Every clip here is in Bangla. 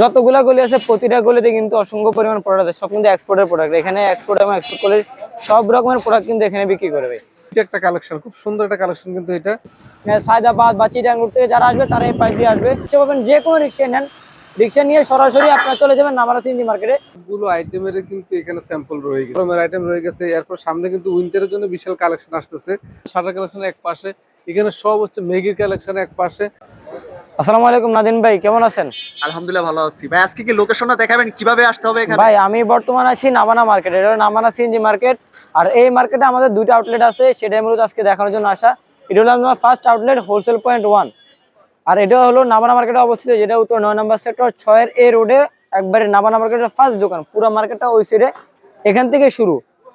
যতগুলা গলি আছে প্রতিটা গলিতে কিন্তু অসংখ্য পরিমাণ প্রোডাক্ট আছে। সব কিন্তু এক্সপোর্টের প্রোডাক্ট এখানে এক্সপোর্ট এবং এক্সপোর্ট করে সব রকমের প্রোডাক্ট কিন্তু এখানে বিক্রি করবে একটা কালেকশন খুব সুন্দর একটা কালেকশন কিন্তু এটা। সায়দাবাদ বা চিটাঙ্গুর থেকে যারা আসবে তারা এই পাশ দিয়ে আসবে। রিক্সা পাবেন যে কোনো রিক্সা নেন রিক্সা নিয়ে সরাসরি আপনারা চলে যাবেন নামারা সিএনজি মার্কেটে গুলো আইটেমের কিন্তু এখানে স্যাম্পল রয়ে গেছে। গরমের আইটেম রয়ে গেছে এরপর সামনে কিন্তু উইন্টারের জন্য বিশাল কালেকশন আসতেছে। শাটার কালেকশন এক পাশে এখানে সব হচ্ছে মেগির কালেকশন এক পাশে। আসসালামু আলাইকুম নাদিন ভাই কেমন আছেন? আলহামদুলিল্লাহ ভালো আছি। ভাই আজকে কি লোকেশনটা দেখাবেন? কীভাবে আসতে হবে এখানে? ভাই আমি বর্তমান আছি নামানা মার্কেট এটা নামানা সিএনজি মার্কেট আর এই মার্কেটে আমাদের দুইটা আউটলেট আছে সেটাই মূলত আজকে দেখানোর জন্য আসা। এটা হলো আমার first outlet wholesale point one আর এটা হলো নামানা মার্কেটে অবস্থিত যেটা উত্তর নয় নম্বর সেক্টর ছয়ের এ রোডে একবারে নামানা মার্কেটের ফার্স্ট দোকান পুরো মার্কেটটা ওই সাইডে এখান থেকে শুরু।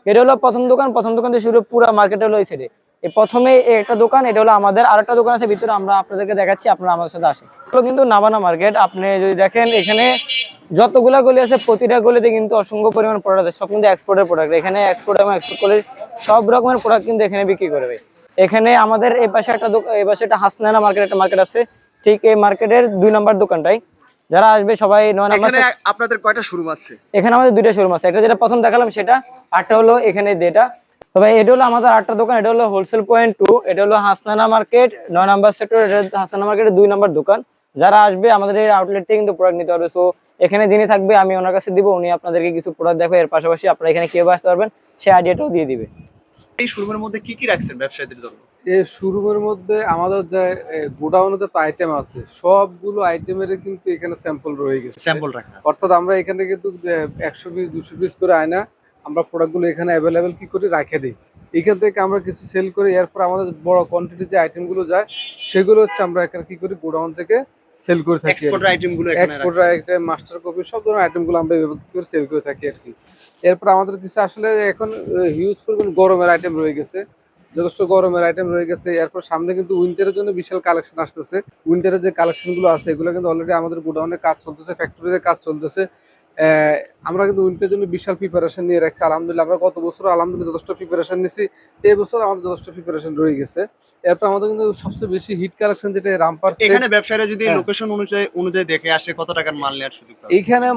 এটা হলো প্রথম দোকান প্রথম দোকান থেকে শুরু পুরো মার্কেট হলো ওই সাইডে প্রথমে একটা দোকান এটা হলো আমাদের আরেকটা দোকান আছে ভিতরে আমরা আপনাদেরকে দেখাচ্ছি আপনারা আমাদের সাথে আসেন। এগুলো কিন্তু নাবানা মার্কেট আপনি যদি দেখেন এখানে যতগুলা গলি আছে প্রতিটা গলিতে কিন্তু অসংখ্য পরিমাণ প্রোডাক্ট আছে সব কিন্তু এক্সপোর্টের প্রোডাক্ট এখানে এক্সপোর্ট এবং এক্সপোর্ট করে সব রকমের প্রোডাক্ট কিন্তু এখানে বিক্রি করবে এখানে আমাদের এই পাশে একটা দোকান এই পাশে একটা হাসনানা মার্কেট একটা মার্কেট আছে ঠিক এই মার্কেটের দুই নম্বর দোকানটাই। যারা আসবে সবাই নয় নম্বর আপনাদের কয়টা শোরুম আছে? এখানে আমাদের দুইটা শোরুম আছে একটা যেটা প্রথম দেখালাম সেটা আরটা হলো এখানে যেটা তবে এটা হলো আমাদের আটটা দোকান এটা হলো হোলসেল পয়েন্ট টু এটা হলো হাসনানা মার্কেট নয় নাম্বার সেক্টর এটা হাসনানা মার্কেটের দুই নম্বর দোকান। যারা আসবে আমাদের এই আউটলেট থেকে কিন্তু প্রোডাক্ট নিতে পারবে সো এখানে যিনি থাকবে আমি ওনার কাছে দিব উনি আপনাদেরকে কিছু প্রোডাক্ট দেখবে। এর পাশাপাশি আপনারা এখানে কীভাবে আসতে পারবেন সেই আইডিয়াটাও দিয়ে দিবে। এই শোরুমের মধ্যে কি কি রাখছেন ব্যবসায়ীদের জন্য? এই শোরুমের মধ্যে আমাদের যে গোডাউনে যত আইটেম আছে সবগুলো আইটেমের কিন্তু এখানে স্যাম্পল রয়ে গেছে। স্যাম্পল রাখা অর্থাৎ আমরা এখানে কিন্তু একশো পিস দুশো পিস করে আয়না আমরা প্রোডাক্টগুলো এখানে অ্যাভেলেবেল কি করে? রাখে দিই। এখান থেকে আমরা কিছু সেল করি এরপর আমাদের বড় কোয়ান্টিটি যে আইটেমগুলো যায় সেগুলো হচ্ছে আমরা এখানে কি করি? গোডাউন থেকে সেল করে থাকি এক্সপোর্ট আইটেমগুলো এখানে এক্সপোর্ট আইটেম মাস্টার কপি সব ধরনের আইটেমগুলো আমরা এভাবে করে সেল করে থাকি আর কি। এরপর আমাদের কিছু আসলে এখন হিউজ পরিমাণ গরমের আইটেম রয়ে গেছে। যথেষ্ট গরমের আইটেম রয়ে গেছে। এরপর সামনে কিন্তু উইন্টারের জন্য বিশাল কালেকশন আসতেছে। উইন্টারের যে কালেকশনগুলো আছে এগুলো কিন্তু অলরেডি আমাদের গোডাউনে কাজ চলতেছে ফ্যাক্টরিতে কাজ চলতেছে। আমরা কিন্তু উইন্টারের জন্য বিশাল প্রিপারেশন নিয়ে রাখছি। আলহামদুলিল্লাহ আমরা গত বছর আলহামদুলিল্লাহ যথেষ্ট প্রিপারেশন নিছি। এই বছর আমাদের যথেষ্ট প্রিপারেশন রয়ে গেছে। এরপর আমাদের কিন্তু সবচেয়ে বেশি হিট কালেকশন যেটা রামপার এখানে ব্যবসায়ীরা যদি হ্যাঁ। লোকেশন অনুযায়ী অনুযায়ী দেখে আসে কত টাকার মাল নেওয়ার সুযোগ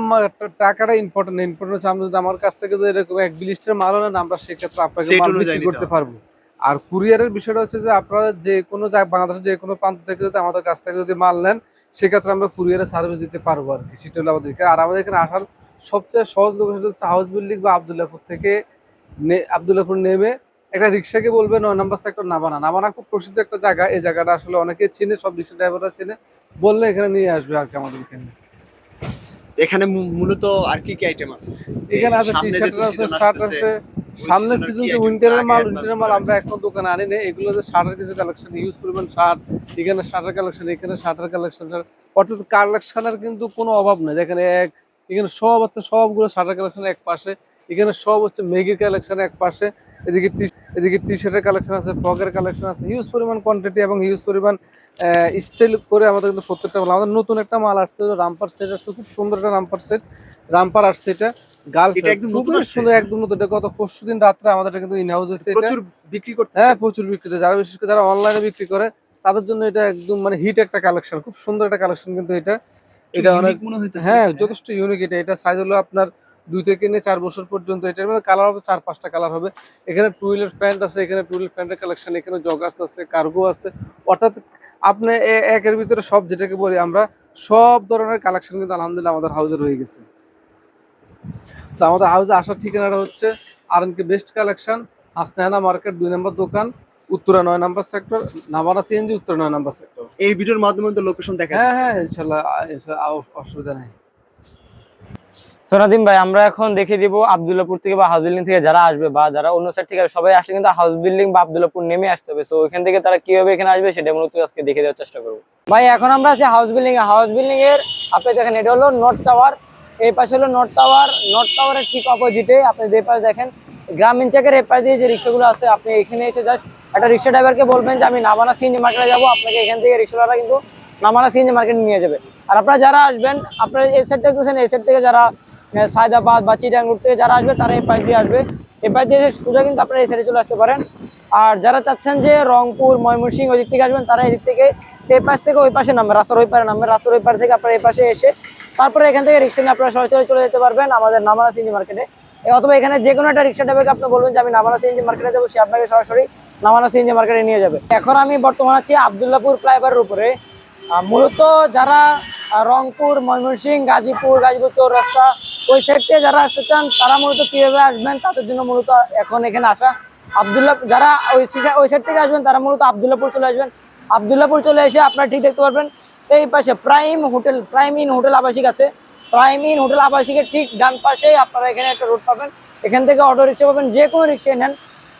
মা- টাকাটা ইম্পর্টেন্ট ইম্পর্টেন্ট হচ্ছে আমরা যদি আমার কাছ থেকে যদি এরকম এক বিলিস্টের মাল নেন আমরা সেক্ষেত্রে আপনাকে মাল বিক্রি করতে পারব। আর কুরিয়ারের বিষয়টা হচ্ছে যে আপনারা যে কোনো জায়গা বাংলাদেশের যে কোনো প্রান্ত থেকে যদি আমাদের কাছ থেকে যদি মাল নেন সেক্ষেত্রে আমরা কুরিয়ারে সার্ভিস দিতে পারব আর কি। সেটা হলো আমাদের আর আমাদের এখানে আসার সবচেয়ে সহজ লোকেশন হচ্ছে হাউস বিল্ডিং বা আবদুল্লাপুর থেকে আবদুল্লাপুর নেমে একটা রিক্সাকে বলবে নয় নম্বর সেক্টর নামানা নামানা খুব প্রসিদ্ধ একটা জায়গা। এই জায়গাটা আসলে অনেকে চিনে সব রিক্সা ড্রাইভাররা চিনে। বললে এখানে নিয়ে আসবে আর কি আমাদের এখানে এখানে মূলত আর কি কি আইটেম আছে? এখানে আছে টি শার্ট আছে শার্ট আছে। সামনে season সিজন যে তো উইন্টারের মাল উইন্টারের মাল আমরা এখন দোকানে আনি না এগুলো যে শার্টের কিছু কালেকশন ইউজ করবেন শার্ট এখানে শার্টের কালেকশন এখানে শার্টের কালেকশন অর্থাৎ কালেকশনের কিন্তু কোনো অভাব নেই। যেখানে এক এখানে সব হচ্ছে সবগুলো শার্টের কালেকশন এক পাশে এখানে সব হচ্ছে মেগির কালেকশন এক পাশে এদিকে টি এদিকে টি শার্টের কালেকশন আছে ফ্রকের কালেকশন আছে হিউজ পরিমাণ কোয়ান্টিটি এবং হিউজ পরিমাণ স্টাইল করে আমাদের কিন্তু প্রত্যেকটা মাল আমাদের নতুন একটা মাল আসছে রামপার সেট আসছে খুব সুন্দর একটা রামপার সেট রামপার আসছে এটা গার্লস এটা একদম নতুন খুবই সুন্দর একদম নতুন এটা গত পরশু দিন রাত্রে আমাদের এটা কিন্তু এটা প্রচুর বিক্রি করতে হ্যাঁ প্রচুর বিক্রিতে যারা বিশেষ করে যারা অনলাইনে বিক্রি করে তাদের জন্য এটা একদম মানে হিট একটা কালেকশন খুব সুন্দর একটা কালেকশন কিন্তু এটা। এটা অনেক হ্যাঁ যথেষ্ট ইউনিক এটা এটা সাইজ হলো আপনার দুই থেকে নিয়ে চার বছর পর্যন্ত এটার মধ্যে কালার হবে চার পাঁচটা কালার হবে। এখানে টুইলের প্যান্ট আছে এখানে টুইলের প্যান্টের কালেকশন এখানে জগার্স আছে কার্গো আছে। অর্থাৎ আপনি একের ভিতরে সব যেটাকে বলি আমরা সব ধরনের কালেকশন কিন্তু আলহামদুলিল্লাহ আমাদের হাউসে রয়ে গেছে। তো আমাদের হাউসে আসার ঠিকানাটা হচ্ছে R K best collection Hasnahana market দুই নম্বর দোকান উত্তরা নয় নম্বর সেক্টর নামানা সিএনজি উত্তরা নয় নম্বর সেক্টর এই ভিডিওর মাধ্যমে তো লোকেশন দেখা হ্যাঁ হ্যাঁ ইনশাল্লাহ ইনশাল্লাহ অসুবিধা নেই। সোনাদিন ভাই, আমরা এখন দেখে দিব আবদুল্লাপুর থেকে বা হাউস বিল্ডিং থেকে যারা আসবে বা যারা অন্য সাইড থেকে সবাই আসলে কিন্তু হাউস বিল্ডিং বা আবদুল্লাপুর নেমে আসতে হবে। তো ওইখান থেকে তারা কীভাবে এখানে আসবে সেটা মূলত আজকে দেখে দেওয়ার চেষ্টা করব। ভাই, এখন আমরা আছি হাউস বিল্ডিং এ। হাউস বিল্ডিং এর আপনি দেখেন, এটা হলো নর্থ টাওয়ার এই পাশে হলো নর্থ টাওয়ার নর্থ টাওয়ারের ঠিক অপোজিটে আপনি যে পাশে দেখেন, গ্রামীণ চাকের এই পাশে দিয়ে যে রিক্সাগুলো আছে, আপনি এখানে এসে জাস্ট একটা রিক্সা ড্রাইভারকে বলবেন যে, আমি নামানা সিএনজি মার্কেটে যাব। আপনাকে এখান থেকে রিক্সাওয়ালা কিন্তু নামানা সিএনজি মার্কেটে নিয়ে যাবে। আর আপনারা যারা আসবেন, আপনারা এই সেট দেখতেছেন, এই সেট থেকে যারা সায়দাবাদ বা চিটাঙ্গুর থেকে যারা আসবে, তারা এই পাশ দিয়ে আসবে। এবার দিয়ে এসে সোজা কিন্তু আপনারা এই সাইডে চলে আসতে পারেন। আর যারা চাচ্ছেন যে রংপুর, ময়মনসিংহ ওই দিক থেকে আসবেন, তারা এদিক থেকে এই পাশ থেকে ওই পাশে নামবে রাস্তার ওই পারে নামবে রাস্তার ওই পার থেকে আপনারা এই পাশে এসে তারপরে এখান থেকে রিক্সা নিয়ে আপনারা সরাসরি চলে যেতে পারবেন আমাদের নামানা সিএনজি মার্কেটে অথবা এখানে যে কোনো একটা রিক্সা ড্রাইভারকে আপনি বলবেন যে আমি নামানা সিএনজি মার্কেটে যাব, সে আপনাকে সরাসরি নামানা সিএনজি মার্কেটে নিয়ে যাবে। এখন আমি বর্তমান আছি আবদুল্লাপুর ফ্লাইওভারের উপরে। মূলত যারা রংপুর, ময়মনসিংহ, গাজীপুর গাজীপুর চৌরাস্তা ওই সাইড থেকে যারা আসতে চান, তারা মূলত কীভাবে আসবেন, তাদের জন্য মূলত এখন এখানে আসা। আবদুল্লাহ, যারা ওই ওই সাইড থেকে আসবেন, তারা মূলত আবদুল্লাপুর চলে আসবেন। আবদুল্লাপুর চলে এসে আপনারা ঠিক দেখতে পারবেন, এই পাশে prime hotel, prime inn hotel আবাসিক আছে। প্রাইম ইন হোটেল আবাসিকের ঠিক ডান পাশেই আপনারা এখানে একটা রোড পাবেন। এখান থেকে অটো রিক্সা পাবেন, যে কোনো রিক্সা নেন।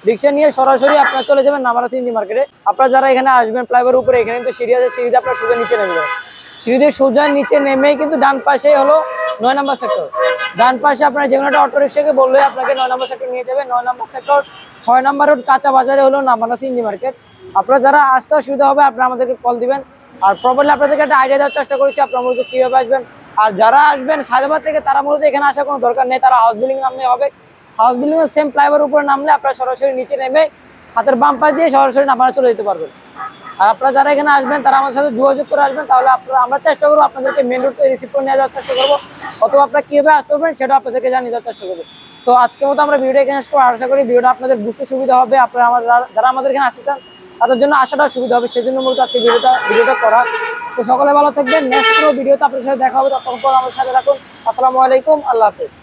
রিক্সা নিয়ে সরাসরি আপনারা চলে যাবেন নামারা সিএনজি মার্কেটে আপনারা যারা এখানে আসবেন ফ্লাইওভার উপরে, এখানে কিন্তু সিঁড়ি আছে, সিঁড়িতে আপনারা সোজা নিচে নেমে যাবেন। সিঁড়িতে সোজা নিচে নেমেই কিন্তু ডান পাশে হলো নয় নম্বর সেক্টর ডান পাশে আপনার যে কোনো একটা অটো রিক্সাকে বললে আপনাকে নয় নম্বর সেক্টর নিয়ে যাবে। নয় নম্বর সেক্টর ছয় নম্বর রোড কাঁচা বাজারে হলো নামানা সিএনজি মার্কেট। আপনারা যারা আসতে অসুবিধা হবে, আপনারা আমাদেরকে কল দিবেন। আর প্রপারলি আপনাদেরকে একটা আইডিয়া দেওয়ার চেষ্টা করেছি, আপনারা মূলত কীভাবে আসবেন। আর যারা আসবেন সায়দাবাদ থেকে, তারা মূলত এখানে আসার কোনো দরকার নেই। তারা হাউস বিল্ডিং নামলে হবে। হাউস বিল্ডিং এর সেম ফ্লাইওভার উপরে নামলে আপনারা সরাসরি নিচে নেমে, হাতের বাম পাশ দিয়ে সরাসরি নামানা চলে যেতে পারবেন। আর আপনারা যারা এখানে আসবেন, তারা আমাদের সাথে যোগাযোগ করে আসবেন, তাহলে আপনারা, আমরা চেষ্টা করব আপনাদেরকে মেন রোড রিসিভ করে নিয়ে যাওয়ার চেষ্টা করব। অথবা আপনারা কীভাবে আসতে পারবেন সেটা আপনাদেরকে জানিয়ে দেওয়ার চেষ্টা করব। তো আজকের মতো আমরা ভিডিও এখানে করব। আশা করি ভিডিওটা আপনাদের বুঝতে সুবিধা হবে। আপনারা আমার যারা আমাদের এখানে আসতে চান, তাদের জন্য আসাটা সুবিধা হবে। সেই জন্য মূলত আজকে ভিডিওটা ভিডিওটা করা। তো সকলে ভালো থাকবেন। নেক্সট কোনো ভিডিওতে আপনাদের সাথে দেখা হবে। পর আমাদের সাথে রাখুন আসসালামু আলাইকুম। আল্লাহ হাফেজ।